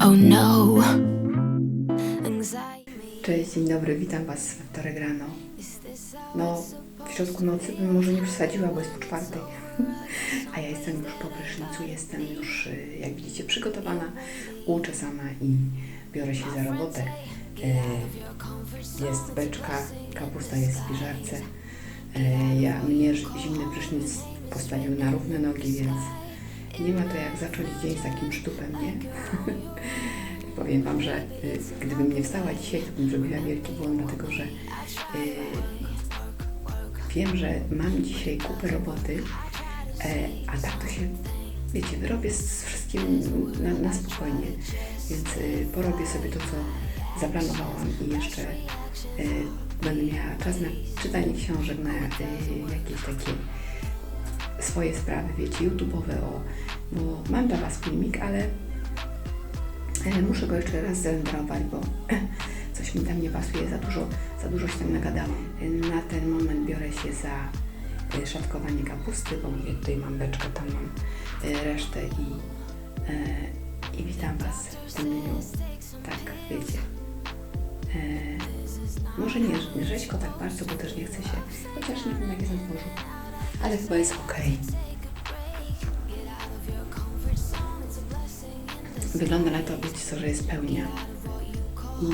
Oh no. Cześć, dzień dobry, witam Was we wtorek rano. No, w środku nocy bym może nie przesadziła, bo jest po czwartej. A ja jestem już po prysznicu, jestem już, y, jak widzicie, przygotowana, uczesana i biorę się za robotę. Y, Jest beczka, kapusta jest w piżarce. Y, Ja, mnie zimny prysznic postawił na równe nogi, więc nie ma to jak zacząć dzień z takim sztupem, nie? Powiem Wam, że y, gdybym nie wstała dzisiaj, to bym zrobiła wielki błąd, dlatego że y, wiem, że mam dzisiaj kupę roboty, e, a tak to się, wiecie, wyrobię z wszystkim na, na spokojnie, więc y, porobię sobie to, co zaplanowałam i jeszcze będę miała czas na czytanie książek, na jakieś takie swoje sprawy, wiecie, YouTube'owe, o, bo mam dla Was filmik, ale Muszę go jeszcze raz zrenderować, bo coś mi tam nie pasuje, za dużo, za dużo się tam nagadałam. Na ten moment biorę się za e, szatkowanie kapusty, bo mówię, tutaj mam beczkę, tam mam e, resztę i, e, i witam Was w tym dniu. Tak, wiecie. Może nie rzeźko tak bardzo, bo też nie chcę się, chociaż nie wiem jak jest na dworzu, ale chyba jest okej. Wygląda na to, wiecie co, że jest pełnia. I,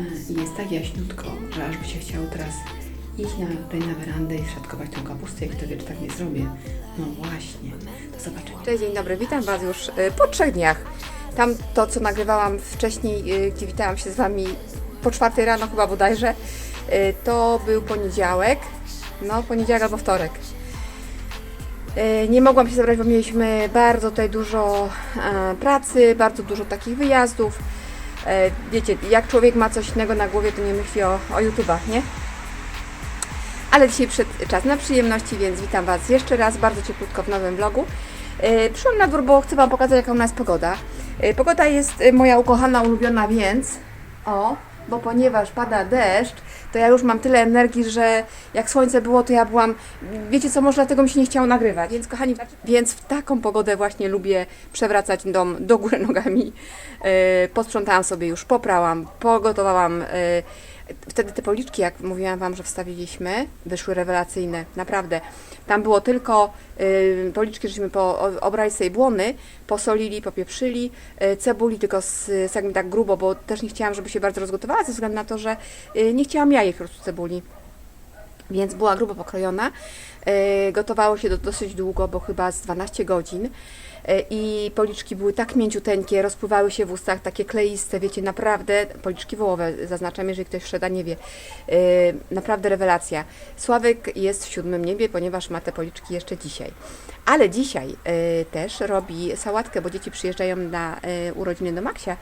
e, I jest tak jaśniutko, że aż by się chciało teraz iść na, tutaj na werandę i szatkować tą kapustę, jak kto wie, czy tak nie zrobię. No właśnie, to zobaczymy. Cześć, dzień dobry, witam Was już y, po trzech dniach. Tam to, co nagrywałam wcześniej, y, gdzie witałam się z Wami po czwartej rano chyba bodajże, to był poniedziałek, no poniedziałek albo wtorek. Y, Nie mogłam się zebrać, bo mieliśmy bardzo tutaj dużo e, pracy, bardzo dużo takich wyjazdów. E, Wiecie, jak człowiek ma coś innego na głowie, to nie myśli o, o YouTubach, nie? Ale dzisiaj przed czas na przyjemności, więc witam Was jeszcze raz bardzo cieplutko w nowym vlogu. Przyszłam na dwór, bo chcę Wam pokazać, jaka u nas pogoda. Pogoda jest moja ukochana, ulubiona, więc o, bo ponieważ pada deszcz, to ja już mam tyle energii, że jak słońce było, to ja byłam, wiecie co, może dlatego mi się nie chciało nagrywać. Więc kochani, więc w taką pogodę właśnie lubię przewracać dom do góry nogami. Yy, posprzątałam sobie już, poprałam, pogotowałam. Yy, Wtedy te policzki, jak mówiłam Wam, że wstawiliśmy, wyszły rewelacyjne, naprawdę. Tam było tylko y, policzki, żeśmy po, obrali sobie błony, posolili, popieprzyli, y, cebuli tylko z, z tak grubo, bo też nie chciałam, żeby się bardzo rozgotowała, ze względu na to, że y, nie chciałam jajek po prostu cebuli. Więc była grubo pokrojona. Y, gotowało się do, dosyć długo, bo chyba z 12 godzin. E, I policzki były tak mięciuteńkie, rozpływały się w ustach, takie kleiste, wiecie, naprawdę, policzki wołowe, zaznaczam, jeżeli ktoś wszeda nie wie, E, naprawdę rewelacja. Sławek jest w siódmym niebie, ponieważ ma te policzki jeszcze dzisiaj. Ale dzisiaj e, też robi sałatkę, bo dzieci przyjeżdżają na urodziny do Maksia,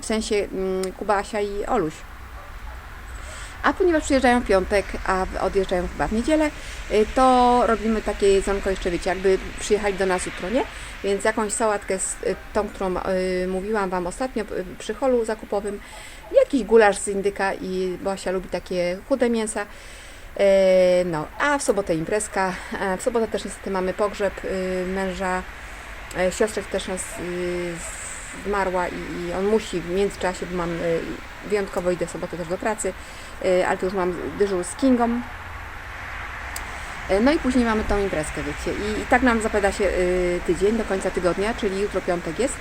w sensie mm, Kuba, Asia i Oluś. A ponieważ przyjeżdżają w piątek, a odjeżdżają chyba w niedzielę, y, to robimy takie jedzonko jeszcze, wiecie, jakby przyjechali do nas jutro, nie? Więc jakąś sałatkę z y, tą, którą y, mówiłam Wam ostatnio przy holu zakupowym, jakiś gulasz z indyka i Bosia lubi takie chude mięsa. E, No, a w sobotę imprezka. W sobotę też niestety mamy pogrzeb męża. E, Siostra też nas zmarła i, on musi w międzyczasie, bo mam wyjątkowo idę w sobotę też do pracy, ale tu już mam dyżur z Kingą. E, No i później mamy tą imprezkę, wiecie. I, i tak nam zapada się y, tydzień do końca tygodnia, czyli jutro piątek jest.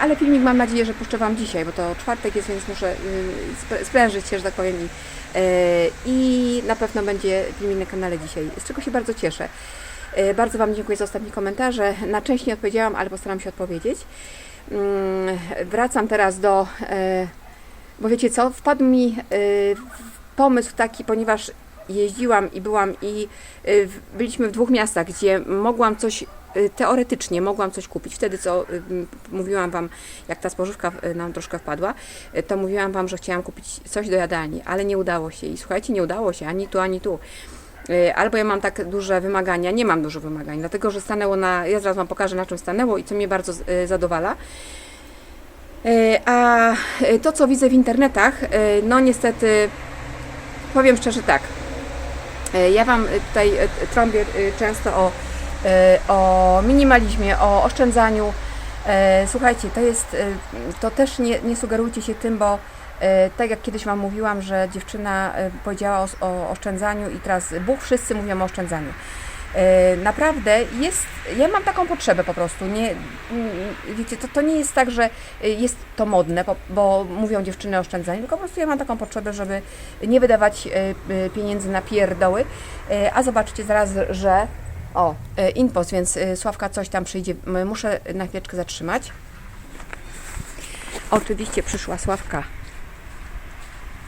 Ale filmik mam nadzieję, że puszczę Wam dzisiaj, bo to czwartek jest, więc muszę y, spr- sprężyć się, że tak powiem. I, I na pewno będzie filmik na kanale dzisiaj, z czego się bardzo cieszę. Bardzo Wam dziękuję za ostatnie komentarze. Na część nie odpowiedziałam, ale postaram się odpowiedzieć. Mm, Wracam teraz do. Bo wiecie co? Wpadł mi e, pomysł taki, ponieważ jeździłam i byłam i y, byliśmy w dwóch miastach, gdzie mogłam coś y, teoretycznie mogłam coś kupić. Wtedy co y, mówiłam wam, jak ta spożywka y, nam troszkę wpadła, y, to mówiłam wam, że chciałam kupić coś do jadalni, ale nie udało się. I słuchajcie, nie udało się ani tu, ani tu. Y, Albo ja mam tak duże wymagania, nie mam dużo wymagań, dlatego że stanęło na, ja zaraz wam pokażę na czym stanęło i co mnie bardzo y, zadowala. Y, A y, to, co widzę w internetach, y, no niestety, powiem szczerze tak, E, Ja Wam e, tutaj e, trąbię e, często o, e, o minimalizmie, o oszczędzaniu, E, słuchajcie, to jest, e, to też nie, nie sugerujcie się tym, bo e, tak jak kiedyś Wam mówiłam, że dziewczyna e, powiedziała o, o oszczędzaniu i teraz Bóg, wszyscy mówią o oszczędzaniu. E, naprawdę jest, ja mam taką potrzebę po prostu, nie, mm, wiecie, to, to nie jest tak, że e, jest to modne, bo, bo mówią dziewczyny o oszczędzaniu, tylko po prostu ja mam taką potrzebę, żeby nie wydawać e, pieniędzy na pierdoły, a zobaczcie zaraz, że o, inpost, więc Sławka coś tam przyjdzie. Muszę na chwileczkę zatrzymać. Oczywiście przyszła Sławka.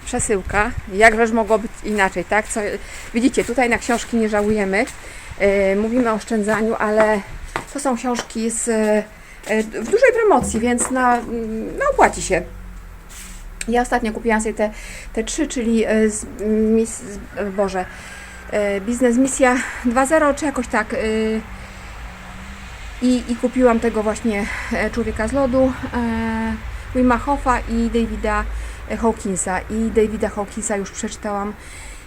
Przesyłka. Jakżeż mogło być inaczej, tak? Co, widzicie, tutaj na książki nie żałujemy. E, mówimy o oszczędzaniu, ale to są książki z, e, w dużej promocji, więc na, no, opłaci się. Ja ostatnio kupiłam sobie te, te trzy, czyli e, z, mis, Boże, Biznes Misja 2.0, czy jakoś tak. I, I kupiłam tego właśnie Człowieka z lodu, Wima Hofa i Davida Hawkinsa. I Davida Hawkinsa już przeczytałam.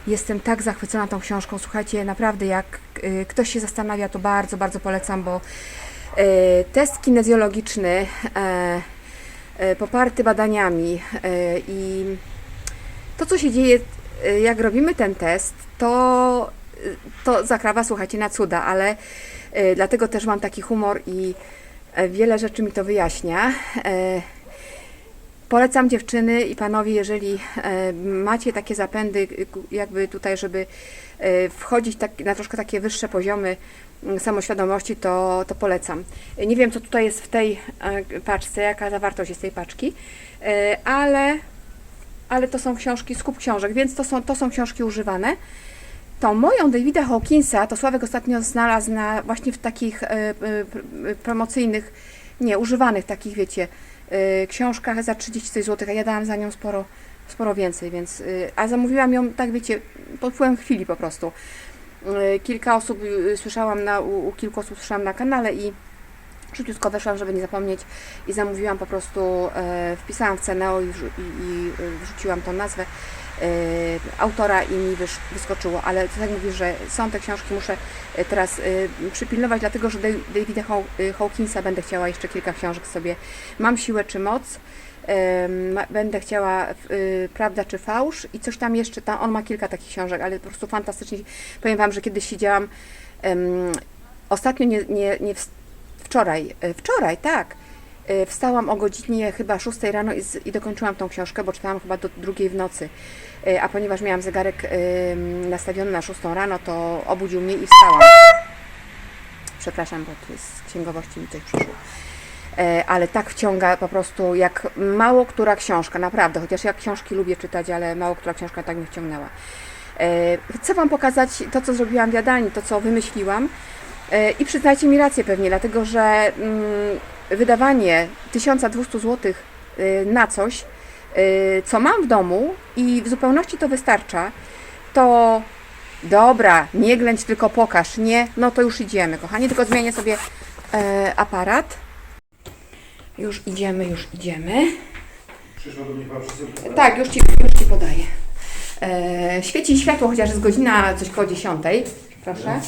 Jestem tak zachwycona tą książką. Słuchajcie, naprawdę jak e, ktoś się zastanawia, to bardzo, bardzo polecam, bo e, test kinezjologiczny e, e, poparty badaniami e, i to, co się dzieje, e, jak robimy ten test, to, to zakrawa, słuchajcie, na cuda, ale dlatego też mam taki humor i wiele rzeczy mi to wyjaśnia. Polecam dziewczyny i panowie, jeżeli e, macie takie zapędy, jakby tutaj, żeby e, wchodzić tak, na troszkę takie wyższe poziomy samoświadomości, to, to polecam. Nie wiem, co tutaj jest w tej e, paczce, jaka zawartość jest tej paczki, ale ale to są książki, skup książek, więc to są, to są książki używane. To moją Davida Hawkinsa, to Sławek ostatnio znalazł na, właśnie w takich pr- promocyjnych, nie, używanych takich, wiecie, książkach za 30 coś złotych, a ja dałam za nią sporo, sporo więcej, więc, e, a zamówiłam ją, tak wiecie, pod wpływem chwili po prostu. E, Kilka osób, słyszałam na, u, u kilku osób słyszałam na kanale i szybciutko weszłam, żeby nie zapomnieć i zamówiłam po prostu, e, wpisałam w cenę i, i, i wrzuciłam tą nazwę autora i mi wyskoczyło, ale tak jak mówię, że są te książki, muszę e, teraz e, przypilnować, dlatego że Davida Haw- Hawkinsa będę chciała jeszcze kilka książek sobie. Mam siłę czy moc, będę chciała Prawda czy fałsz? I coś tam jeszcze, tam, on ma kilka takich książek, ale po prostu fantastycznie, powiem Wam, że kiedyś siedziałam, ostatnio nie, nie, nie wczoraj, e, wczoraj, tak, wstałam o godzinie chyba 6 rano i, i dokończyłam tą książkę, bo czytałam chyba do drugiej w nocy, E, a ponieważ miałam zegarek nastawiony na 6 rano, to obudził mnie i wstałam. Przepraszam, bo z księgowości mi coś przyszło. E, ale tak wciąga po prostu jak mało która książka, naprawdę, chociaż ja książki lubię czytać, ale mało która książka tak mnie wciągnęła. E, Chcę Wam pokazać to, co zrobiłam w jadalni, to, co wymyśliłam. E, I przyznajcie mi rację pewnie, dlatego że mm, wydawanie 1200 zł y, na coś, y, co mam w domu i w zupełności to wystarcza, to dobra, nie ględź, tylko pokaż. Nie, no to już idziemy, kochani, tylko zmienię sobie e, aparat. Już idziemy, już idziemy. Przyszła do mnie chyba przesyłka. Tak, już Ci, już ci podaję. E, świeci światło, chociaż jest godzina coś koło 10. Proszę.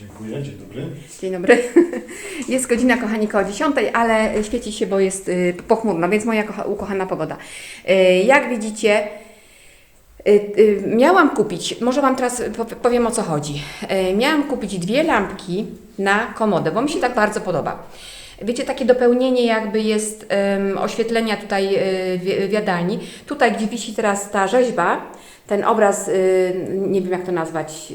Dziękuję, dzień dobry. Dzień dobry. Jest godzina, kochani, koło 10, ale świeci się, bo jest y, pochmurno, więc moja kocha, ukochana pogoda. Y, jak widzicie, y, miałam kupić, może Wam teraz po- powiem o co chodzi. Miałam kupić dwie lampki na komodę, bo mi się tak bardzo podoba. Wiecie, takie dopełnienie jakby jest em, oświetlenia tutaj y, w jadalni. Tutaj, gdzie wisi teraz ta rzeźba, ten obraz, y, nie wiem jak to nazwać,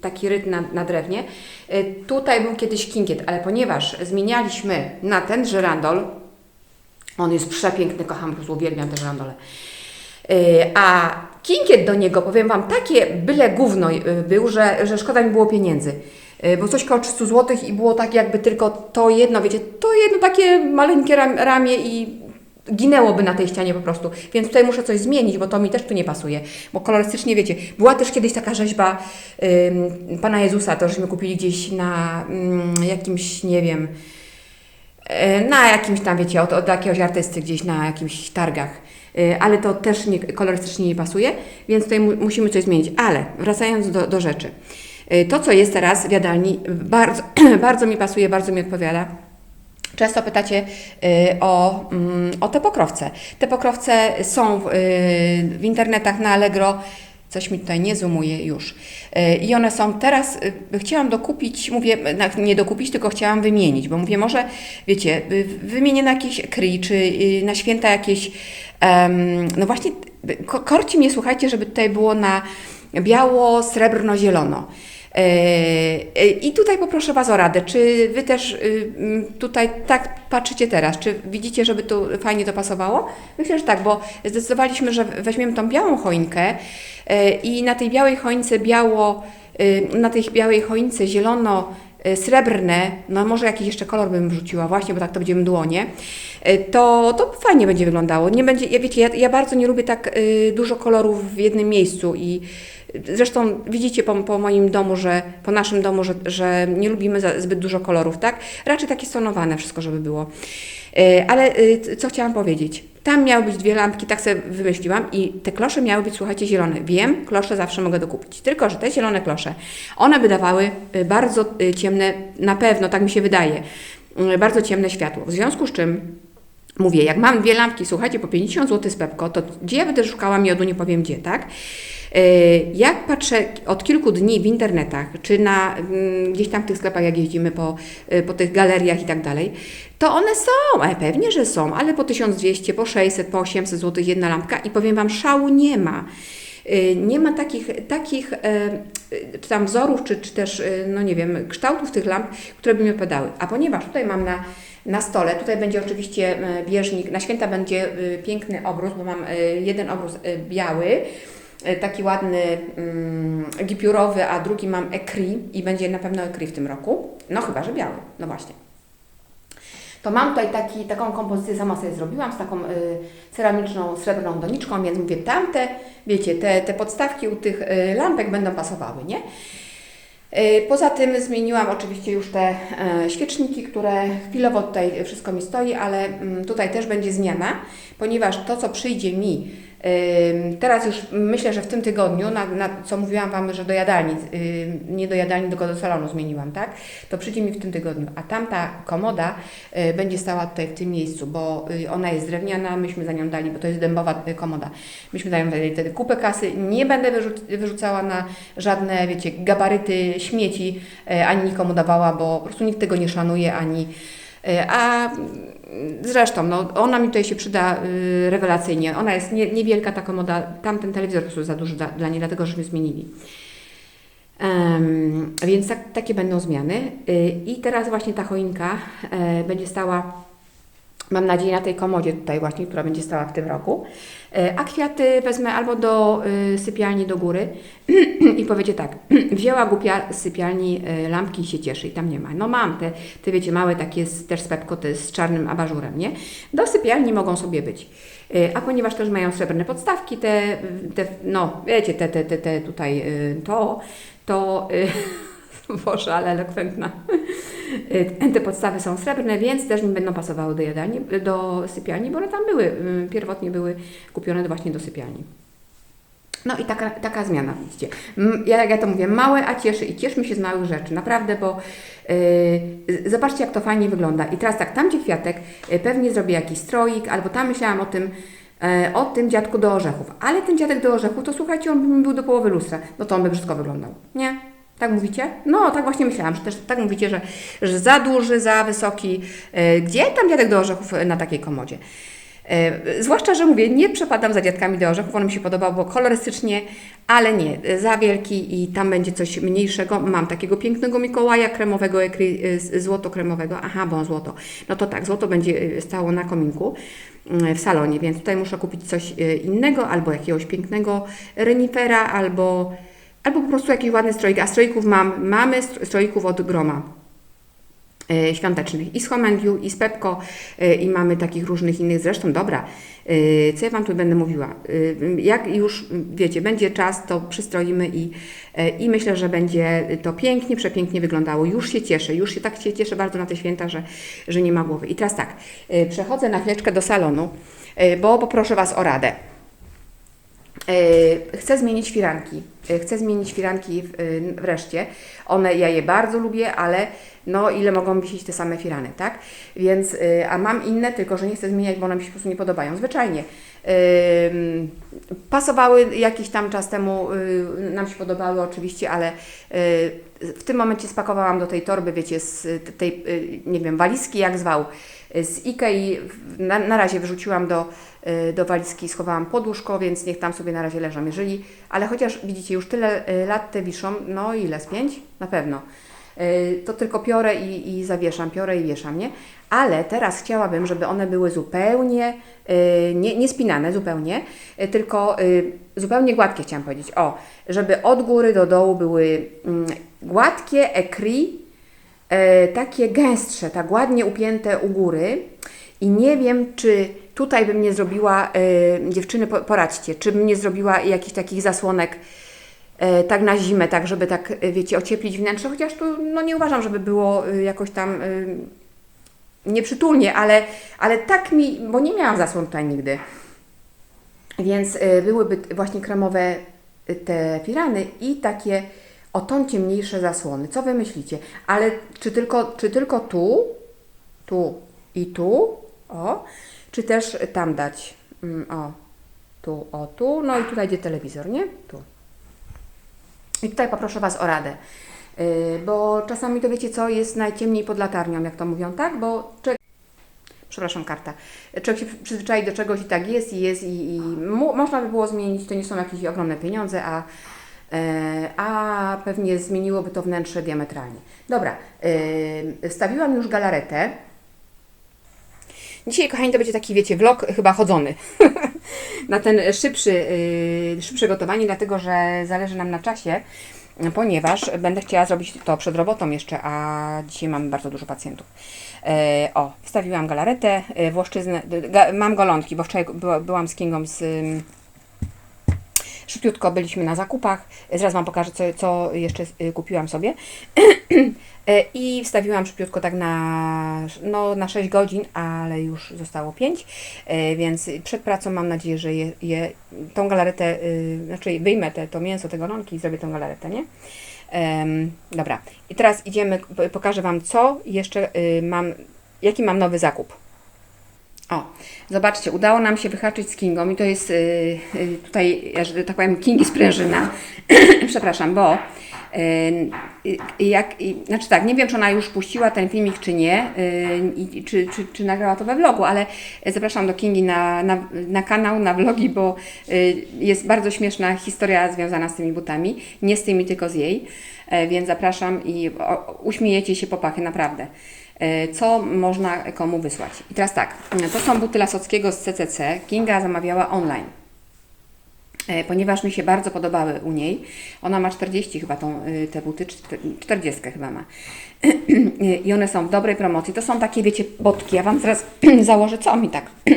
taki ryt na, na drewnie. Y, Tutaj był kiedyś kinkiet, ale ponieważ zmienialiśmy na ten żyrandol, on jest przepiękny, kocham, po prostu uwielbiam te żyrandole. Y, A kinkiet do niego, powiem Wam, takie byle gówno był, że, że szkoda mi było pieniędzy. Bo coś koło 300 zł i było tak jakby tylko to jedno, wiecie, to jedno takie maleńkie ram, ramię i ginęłoby na tej ścianie po prostu. Więc tutaj muszę coś zmienić, bo to mi też tu nie pasuje. Bo kolorystycznie, wiecie, była też kiedyś taka rzeźba ym, Pana Jezusa, to żeśmy kupili gdzieś na ym, jakimś, nie wiem, e, na jakimś tam, wiecie, od, od jakiegoś artysty gdzieś na jakimś targach. E, Ale to też nie, kolorystycznie nie pasuje, więc tutaj mu, musimy coś zmienić. Ale wracając do, do rzeczy. E, To, co jest teraz w jadalni, bardzo, bardzo mi pasuje, bardzo mi odpowiada. Często pytacie y, o, mm, o te pokrowce. Te pokrowce są w, y, w internetach na Allegro. Coś mi tutaj nie zoomuje już. Y, I one są teraz, chciałam dokupić, mówię, nie dokupić, tylko chciałam wymienić, bo mówię, może, wiecie, wymienię na jakieś kry, czy na święta jakieś, em, no właśnie, ko- korci mnie, słuchajcie, żeby tutaj było na biało, srebrno, zielono. E, e, I tutaj poproszę Was o radę. Czy Wy też y, tutaj tak patrzycie teraz? Czy widzicie, żeby tu fajnie to pasowało? Myślę, że tak, bo zdecydowaliśmy, że weźmiemy tą białą choinkę e, i na tej białej choince biało, y, na tej białej choince zielono y, srebrne, no może jakiś jeszcze kolor bym wrzuciła właśnie, bo tak to będzie mdłonie, y, to, to fajnie będzie wyglądało. Nie będzie, ja wiecie, ja, ja bardzo nie lubię tak dużo kolorów w jednym miejscu i Zresztą widzicie po, po moim domu, że po naszym domu, że, że nie lubimy za, zbyt dużo kolorów, tak? Raczej takie stonowane wszystko, żeby było. E, Ale e, co chciałam powiedzieć? Tam miały być dwie lampki, tak sobie wymyśliłam i te klosze miały być, słuchajcie, zielone. Wiem, klosze zawsze mogę dokupić, tylko że te zielone klosze, one by dawały e, bardzo ciemne, na pewno, tak mi się wydaje, bardzo ciemne światło. W związku z czym Mówię, jak mam dwie lampki, słuchajcie, po 50 zł z Pepko, to gdzie ja będę szukała miodu, nie powiem gdzie, tak? Yy, Jak patrzę od kilku dni w internetach, czy na mm, gdzieś tam w tych sklepach, jak jeździmy po, y, po tych galeriach i tak dalej, to one są, pewnie, że są, ale po 1200, po 600, po 800 zł jedna lampka i powiem Wam, szału nie ma. Y, Nie ma takich, takich y, czy tam wzorów, czy, czy też, y, no nie wiem, kształtów tych lamp, które by mi opadały. A ponieważ tutaj mam na, na stole, tutaj będzie oczywiście bieżnik, na święta będzie y, piękny obrus, bo mam y, jeden obrus y, biały, y, taki ładny, mm, gipiurowy, a drugi mam ekri i będzie na pewno ekri w tym roku. No chyba, że biały, no właśnie. To mam tutaj taki, taką kompozycję, sama sobie zrobiłam z taką y, ceramiczną, srebrną doniczką, więc mówię, tamte, wiecie, te, te podstawki u tych y, lampek będą pasowały, nie? Y, Poza tym zmieniłam oczywiście już te e, świeczniki, które chwilowo tutaj wszystko mi stoi, ale mm, tutaj też będzie zmiana, ponieważ to, co przyjdzie mi teraz już myślę, że w tym tygodniu, na, na co mówiłam Wam, że do jadalni, nie do jadalni, tylko do salonu zmieniłam, tak? To przyjdzie mi w tym tygodniu, a tamta komoda y, będzie stała tutaj w tym miejscu, bo y, ona jest drewniana, myśmy za nią dali, bo to jest dębowa y, komoda, myśmy za nią dali wtedy kupę kasy, nie będę wyrzuc- wyrzucała na żadne, wiecie, gabaryty śmieci, ani nikomu dawała, bo po prostu nikt tego nie szanuje, ani a zresztą, no, ona mi tutaj się przyda y, rewelacyjnie. Ona jest nie, niewielka ta komoda, tamten telewizor po prostu za duży dla, dla niej, dlatego żeśmy zmienili. Em, więc tak, takie będą zmiany. Y, I teraz właśnie ta choinka e, będzie stała, mam nadzieję, na tej komodzie tutaj właśnie, która będzie stała w tym roku. E, A kwiaty wezmę albo do y, sypialni do góry i powiecie tak, wzięła głupia z sypialni y, lampki i się cieszy i tam nie ma. No mam te, te wiecie, małe takie też z Pepko, te z czarnym abażurem, nie? Do sypialni mogą sobie być. Y, A ponieważ też mają srebrne podstawki, te, te no wiecie, te, te, te, te tutaj y, to, to Boże, ale elokwentna. Y, Te podstawy są srebrne, więc też mi będą pasowały do jadalni, do sypialni, bo one tam były, y, pierwotnie były kupione właśnie do sypialni. No i taka, taka zmiana, widzicie. Ja, jak ja to mówię, małe, a cieszy i cieszmy się z małych rzeczy, naprawdę, bo yy, zobaczcie, jak to fajnie wygląda. I teraz tak, tam gdzie kwiatek, y, pewnie zrobię jakiś stroik, albo tam myślałam o tym, e, o tym dziadku do orzechów. Ale ten dziadek do orzechów, to słuchajcie, on by był do połowy lustra. No to on by brzydko wyglądał. Nie? Tak mówicie? No, tak właśnie myślałam, że też tak mówicie, że, że za duży, za wysoki. E, Gdzie tam dziadek do orzechów e, na takiej komodzie? E, Zwłaszcza, że mówię, nie przepadam za dziadkami do orzechów, on mi się podobał, bo kolorystycznie, ale nie, za wielki i tam będzie coś mniejszego. Mam takiego pięknego Mikołaja kremowego, złoto-kremowego. Aha, bo złoto. No to tak, złoto będzie stało na kominku mm, w salonie, więc tutaj muszę kupić coś innego, albo jakiegoś pięknego renifera, albo, albo po prostu jakiś ładny stroik. A stroików mam, mamy stro- stroików od Groma e, świątecznych i z Homendiu, i z Pepko e, i mamy takich różnych innych. Zresztą dobra, e, co ja Wam tu będę mówiła? Jak już wiecie, będzie czas, to przystroimy i, i myślę, że będzie to pięknie, przepięknie wyglądało. Już się cieszę, już się tak się cieszę bardzo na te święta, że, że nie ma głowy. I teraz tak, przechodzę na chwileczkę do salonu, bo poproszę Was o radę. E, Chcę zmienić firanki. y, chcę zmienić firanki y, wreszcie. One, ja je bardzo lubię, ale no ile mogą wisieć te same firany, tak? Więc, a mam inne, tylko że nie chcę zmieniać, bo one mi się po prostu nie podobają. Zwyczajnie. Pasowały jakiś tam czas temu, y, nam się podobały oczywiście, ale y, w tym momencie spakowałam do tej torby, wiecie, z tej, y, nie wiem, walizki, jak zwał, z Ikei. Na, na razie wyrzuciłam do, do walizki, schowałam pod łóżko, więc niech tam sobie na razie leżą. Jeżeli, ale chociaż widzicie, już tyle y, lat te wiszą, no ile, z pięć? Na pewno. Y, To tylko piorę i, i zawieszam, piorę i wieszam, nie? Ale teraz chciałabym, żeby one były zupełnie y, nie, nie spinane, zupełnie, y, tylko y, zupełnie gładkie, chciałam powiedzieć. O, żeby od góry do dołu były mm, gładkie, ekri, takie gęstsze, tak ładnie upięte u góry. I nie wiem, czy tutaj bym nie zrobiła, e, dziewczyny, po- poradźcie, czy bym nie zrobiła jakichś takich zasłonek e, tak na zimę, tak żeby tak, e, wiecie, ocieplić wnętrze, chociaż tu no, nie uważam, żeby było jakoś tam nieprzytulnie, ale, ale tak mi, bo nie miałam zasłon tutaj nigdy. Więc y, byłyby właśnie kremowe y, te firany i takie o ton ciemniejsze zasłony. Co wy myślicie? Ale czy tylko, czy tylko tu, tu i tu, o, czy też tam dać, mm, o, tu, o, tu, no i tutaj gdzie telewizor, nie? Tu. I tutaj poproszę Was o radę. Y, Bo czasami to wiecie co, jest najciemniej pod latarnią, jak to mówią, tak? Bo przepraszam, karta. Człowiek się przyzwyczai do czegoś i tak jest i jest i, i można by było zmienić, to nie są jakieś ogromne pieniądze, a, e, a pewnie zmieniłoby to wnętrze diametralnie. Dobra, e, stawiłam już galaretę. Dzisiaj, kochani, to będzie taki, wiecie, vlog chyba chodzony. na ten szybszy, y, szybsze gotowanie, dlatego że zależy nam na czasie, ponieważ będę chciała zrobić to przed robotą jeszcze, a dzisiaj mamy bardzo dużo pacjentów. E, o, wstawiłam galaretę, e, włoszczyznę, mam golonki, bo wczoraj była, byłam z Kingą z... Szybciutko byliśmy na zakupach. Zaraz Wam pokażę, co, co jeszcze y, kupiłam sobie. E, I wstawiłam szybciutko tak na, no, na 6 godzin, ale już zostało 5, więc przed pracą mam nadzieję, że je, je, tą galaretę, y, znaczy wyjmę te, to mięso, te golonki i zrobię tą galaretę, nie? Dobra, i teraz idziemy, pokażę Wam, co jeszcze y, mam, jaki mam nowy zakup. O, zobaczcie, udało nam się wyhaczyć z Kingą i to jest y, y, tutaj, że tak powiem, Kingi sprężyna. Przepraszam, bo y, y, jak, znaczy tak, nie wiem, czy ona już puściła ten filmik, czy nie, y, czy, czy, czy nagrała to we vlogu, ale zapraszam do Kingi na, na, na kanał, na vlogi, bo jest bardzo śmieszna historia związana z tymi butami, nie z tymi, tylko z jej, E, więc zapraszam i o, uśmiejecie się popachy, naprawdę. e, co można komu wysłać. I teraz tak, to są buty Lasockiego z CCC. Kinga zamawiała online. E, Ponieważ mi się bardzo podobały u niej, ona ma 40 chyba tą, y, te buty, czter- 40 chyba ma. I one są w dobrej promocji. To są takie, wiecie, botki. Ja Wam zaraz założę, co mi tak.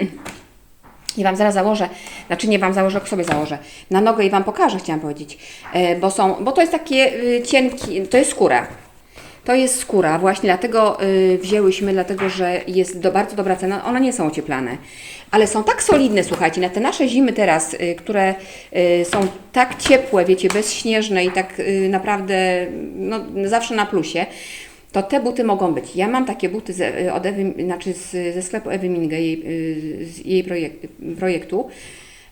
I Wam zaraz założę, znaczy nie Wam założę, sobie założę, na nogę i Wam pokażę, chciałam powiedzieć, e, bo są, bo to jest takie y, cienki, to jest skóra. To jest skóra, właśnie dlatego y, wzięłyśmy, dlatego że jest do, bardzo dobra cena. One nie są ocieplane, ale są tak solidne, słuchajcie, na te nasze zimy teraz, y, które y, są tak ciepłe, wiecie, bezśnieżne i tak y, naprawdę no, zawsze na plusie, to te buty mogą być. Ja mam takie buty ze, od Ewy, znaczy z, ze sklepu Ewy Minge, jej, y, z jej projek, projektu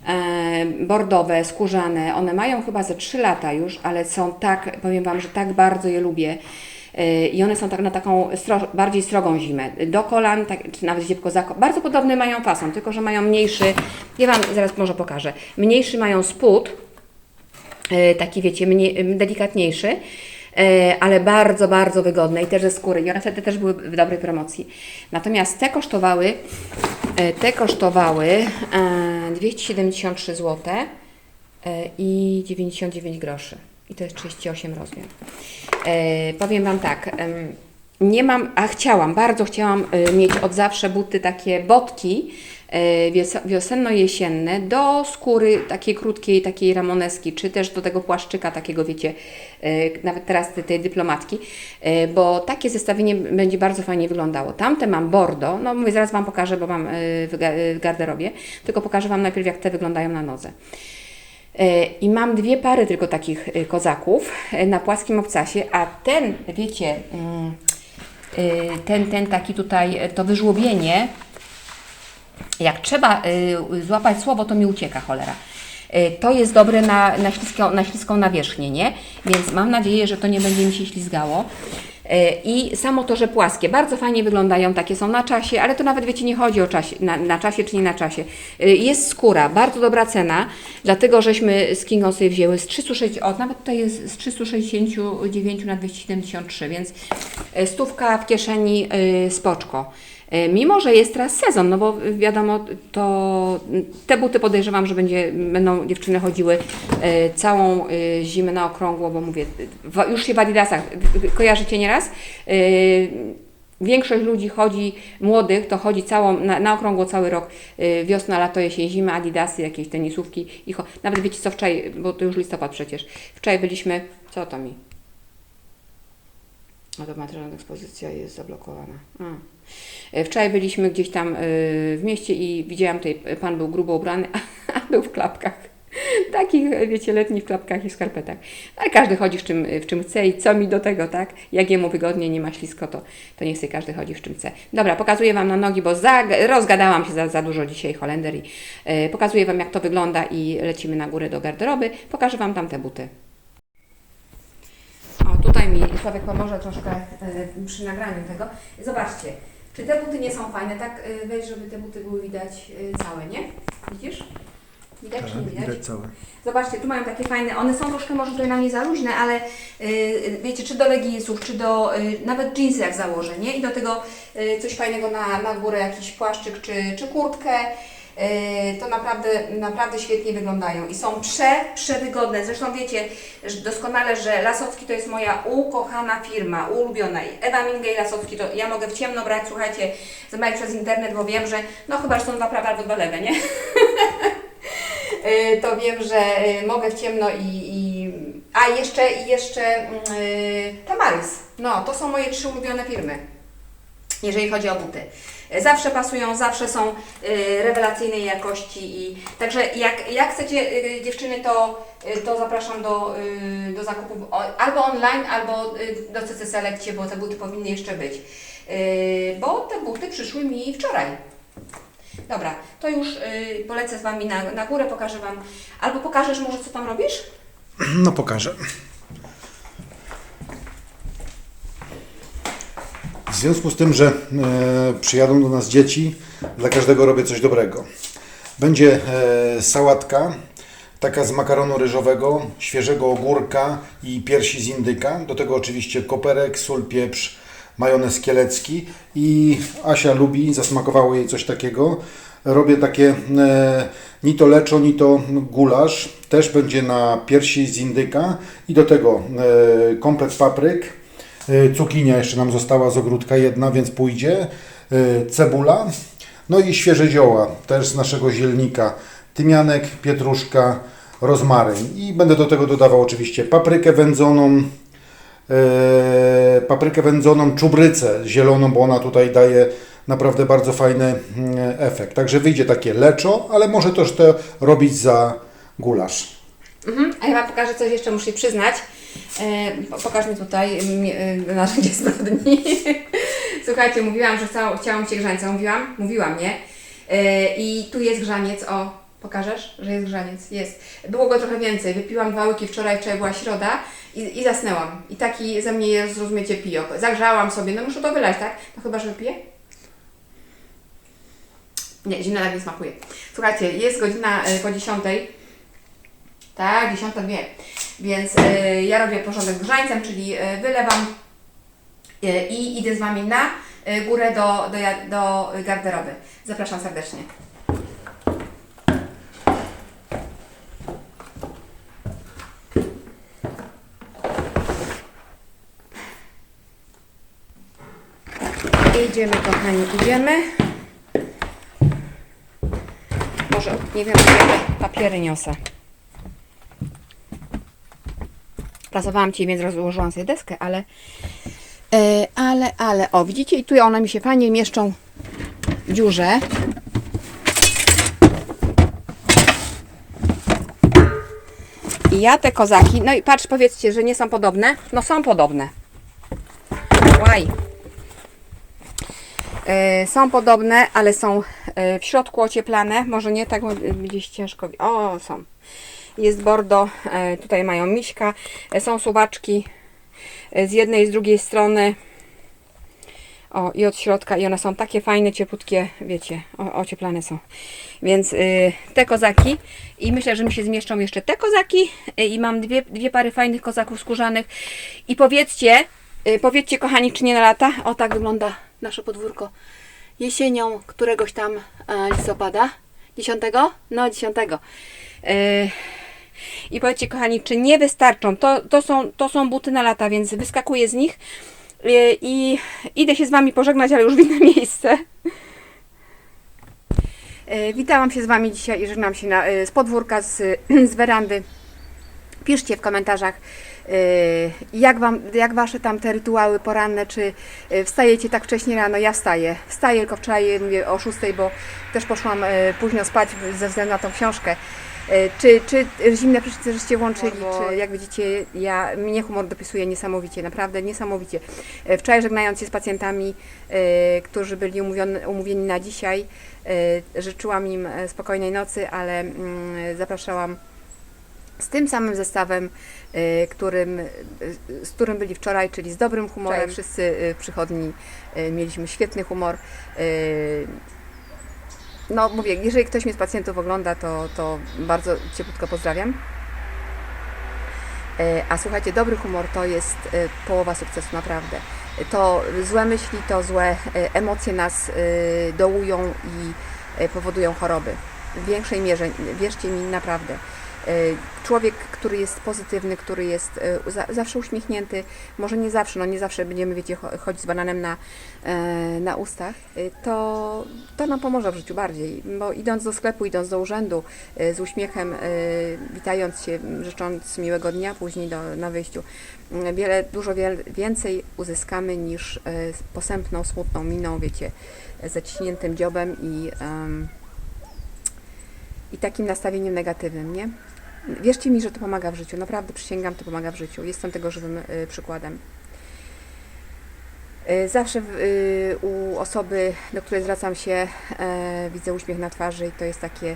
e, bordowe, skórzane. One mają chyba ze 3 lata już, ale są tak, powiem Wam, że tak bardzo je lubię. I one są tak na taką stro, bardziej strogą zimę. Do kolan, tak, czy nawet gdzie za Bardzo podobny mają fason, tylko że mają mniejszy, ja Wam zaraz może pokażę, mniejszy mają spód, e, taki wiecie, mniej, delikatniejszy, e, ale bardzo, bardzo wygodne i też ze skóry. I one wtedy też były w dobrej promocji. Natomiast te kosztowały, e, te kosztowały e, 273 zł i 99 groszy. I to jest 38 rozmiar. E, powiem Wam tak, em, nie mam, a chciałam, bardzo chciałam e, mieć od zawsze buty takie botki e, wios- wiosenno-jesienne do skóry takiej krótkiej, takiej ramoneski, czy też do tego płaszczyka takiego, wiecie, e, nawet teraz tej, dyplomatki, bo takie zestawienie będzie bardzo fajnie wyglądało. Tamte mam bordo, no mówię, zaraz Wam pokażę, bo mam w w garderobie, tylko pokażę Wam najpierw, jak te wyglądają na nodze. E, I mam dwie pary tylko takich e, kozaków e, na płaskim obcasie, a ten, wiecie, mm, ten, ten taki tutaj, to wyżłobienie, jak trzeba złapać słowo, to mi ucieka cholera. To jest dobre na, na, śliską, na śliską nawierzchnię, nie? Więc mam nadzieję, że to nie będzie mi się ślizgało. Y, I samo to, że płaskie, bardzo fajnie wyglądają, takie są na czasie, ale to nawet wiecie, nie chodzi o czasie, na, na czasie czy nie na czasie. Y, jest skóra, bardzo dobra cena, dlatego żeśmy z Kingą sobie wzięły z 360, o nawet tutaj jest z 369 na 273, więc y, stówka w kieszeni spoczko. E, Mimo, że jest teraz sezon, no bo wiadomo, to te buty podejrzewam, że będzie, będą dziewczyny chodziły e, całą e, zimę na okrągło, bo mówię, już się w Adidasach, kojarzycie nieraz? Większość ludzi chodzi, młodych, to chodzi całą, na, na okrągło cały rok, wiosna, lato, jesień, zima, adidasy, jakieś tenisówki. I nawet wiecie co, wczoraj, bo to już listopad przecież, wczoraj byliśmy, co to mi? A to materialna ekspozycja jest zablokowana. A. E, Wczoraj byliśmy gdzieś tam e, w mieście i widziałam tutaj, e, pan był grubo ubrany, a był w klapkach. Takich, wiecie, letnich klapkach i skarpetach. Ale każdy chodzi w czym, w czym chce i co mi do tego, tak? Jak jemu wygodnie, nie ma ślisko, to, to niech sobie każdy chodzi w czym chce. Dobra, pokazuję Wam na nogi, bo za, rozgadałam się za, za dużo dzisiaj Holender i e, pokazuję Wam jak to wygląda i lecimy na górę do garderoby. Pokażę Wam tam te buty. Tutaj mi Sławek pomoże troszkę e, przy nagraniu tego. Zobaczcie, czy te buty nie są fajne? Tak e, weź, żeby te buty były widać e, całe, nie? Widzisz? Widać czy nie widać? całe. Zobaczcie, tu mają takie fajne, one są troszkę może tutaj na mnie za luźne, ale y, wiecie, czy do leginsów, czy do, y, nawet jeansy jak założę, nie? I do tego y, coś fajnego na, na górę, jakiś płaszczyk czy, czy kurtkę, to naprawdę, naprawdę świetnie wyglądają i są prze, przewygodne. Zresztą wiecie doskonale, że Lasocki to jest moja ukochana firma, ulubiona. Ewa i Lasocki to ja mogę w ciemno brać, słuchajcie, zamawiać przez internet, bo wiem, że no chyba, że są dwa prawe albo dwa lewe, nie? Y, to wiem, że y, mogę w ciemno i, i... A jeszcze, jeszcze y, Tamarys. No, to są moje trzy ulubione firmy, jeżeli chodzi o buty. Zawsze pasują, zawsze są y, rewelacyjnej jakości i także jak, jak chcecie y, dziewczyny, to, y, to zapraszam do, do zakupu o- albo online, albo do CC Selekcie, bo te buty powinny jeszcze być. Bo te buty przyszły mi wczoraj. Dobra, to już polecę z Wami na, na górę, pokażę Wam. Albo pokażesz może, co tam robisz? No pokażę. W związku z tym, że e, przyjadą do nas dzieci, dla każdego robię coś dobrego. Będzie e, sałatka, taka z makaronu ryżowego, świeżego ogórka i piersi z indyka. Do tego oczywiście koperek, sól, pieprz, majonez kielecki i Asia lubi, zasmakowało jej coś takiego. Robię takie e, ni to leczo, ni to gulasz. Też będzie na piersi z indyka i do tego e, komplet papryk. E, Cukinia jeszcze nam została z ogródka jedna, więc pójdzie. E, Cebula. No i świeże zioła, też z naszego zielnika. Tymianek, pietruszka, rozmaryn. I będę do tego dodawał oczywiście paprykę wędzoną, e, paprykę wędzoną, czubrycę zieloną, bo ona tutaj daje naprawdę bardzo fajny mm, efekt. Także wyjdzie takie leczo, ale może też to robić za gulasz. Mhm. A ja Wam pokażę coś jeszcze, muszę przyznać. E, po- pokaż mi tutaj e, narzędzie zbrodni. Słuchajcie, mówiłam, że chciałam Cię grzańca. Mówiłam? Mówiłam, nie? E, I tu jest grzaniec, o. Pokażesz, że jest grzaniec? Jest. Było go trochę więcej. Wypiłam dwa łyki wczoraj, wczoraj była środa i, i zasnęłam. I taki ze mnie jest, zrozumiecie, pijok. Zagrzałam sobie, no muszę to wylać, tak? No chyba, że wypiję? Nie, zimna tak nie smakuje. Słuchajcie, jest godzina e, po dziesiątej. Tak, dziesiąta dwie. Więc e, ja robię porządek grzańcem, czyli e, wylewam e, i idę z Wami na e, górę do, do, do garderoby. Zapraszam serdecznie. Idziemy, kochani, idziemy. Może, nie wiem, jakie papiery niosę. Pracowałam Ci, więc rozłożyłam sobie deskę, ale, e, ale, ale, o widzicie, i tu one mi się fajnie mieszczą w dziurze. I ja te kozaki, no i patrz, powiedzcie, że nie są podobne. No są podobne. Łaj. E, są podobne, ale są e, w środku ocieplane. Może nie tak, gdzieś ciężko. O, są. Jest bordo, e, tutaj mają miśka, e, są suwaczki e, z jednej i z drugiej strony. O, i od środka, i one są takie fajne, ciepłutkie, wiecie, ocieplane są. Więc y, te kozaki, i myślę, że mi się zmieszczą jeszcze te kozaki, y, i mam dwie, dwie pary fajnych kozaków skórzanych. I powiedzcie, y, powiedzcie, kochani, czy nie na lata? O, tak wygląda nasze podwórko jesienią któregoś tam e, listopada. Dziesiątego? No, dziesiątego. Y, i powiedzcie, kochani, czy nie wystarczą? To, to, są, to są buty na lata, więc wyskakuję z nich y, i idę się z Wami pożegnać, ale już w inne miejsce. Y, Witałam się z Wami dzisiaj i żegnam się na, y, z podwórka, z, z werandy. Piszcie w komentarzach, jak, wam, jak Wasze tam te rytuały poranne, czy y, wstajecie tak wcześnie rano? Ja wstaję. Wstaję tylko wczoraj, mówię o 6, bo też poszłam y, późno spać ze względu na tą książkę. Czy, czy zimne prysznice żeście włączyli, czy jak widzicie, ja, mnie humor dopisuje niesamowicie, naprawdę niesamowicie. Wczoraj żegnając się z pacjentami, którzy byli umówione, umówieni na dzisiaj, życzyłam im spokojnej nocy, ale mm, zapraszałam z tym samym zestawem, e, którym, z którym byli wczoraj, czyli z dobrym humorem. Wczoraj Wszyscy w przychodni e, mieliśmy świetny humor. No mówię, jeżeli ktoś mnie z pacjentów ogląda, to, to bardzo cieplutko pozdrawiam. A słuchajcie, dobry humor to jest połowa sukcesu, naprawdę. To złe myśli, to złe emocje nas dołują i powodują choroby. W większej mierze, wierzcie mi, naprawdę. E, Człowiek, który jest pozytywny, który jest e, za- zawsze uśmiechnięty, może nie zawsze, no nie zawsze będziemy, wiecie, cho- chodzić z bananem na, e, na ustach, to, to nam pomoże w życiu bardziej, bo idąc do sklepu, idąc do urzędu z uśmiechem, witając się, życząc miłego dnia później do, na wyjściu, m, wiele, dużo więcej uzyskamy niż posępną, smutną miną, wiecie, zaciśniętym dziobem i, i takim nastawieniem negatywnym, nie? Wierzcie mi, że to pomaga w życiu. Naprawdę przysięgam, to pomaga w życiu. Jestem tego żywym y, przykładem. Y, Zawsze y, u osoby, do której zwracam się, e, widzę uśmiech na twarzy i to jest takie,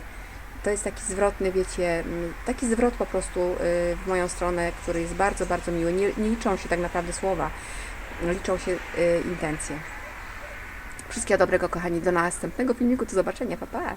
to jest taki zwrotny, wiecie, taki zwrot po prostu w moją stronę, który jest bardzo, bardzo miły. Nie, nie liczą się tak naprawdę słowa, liczą się intencje. Wszystkiego dobrego, kochani, do następnego filmiku. Do zobaczenia, pa, pa.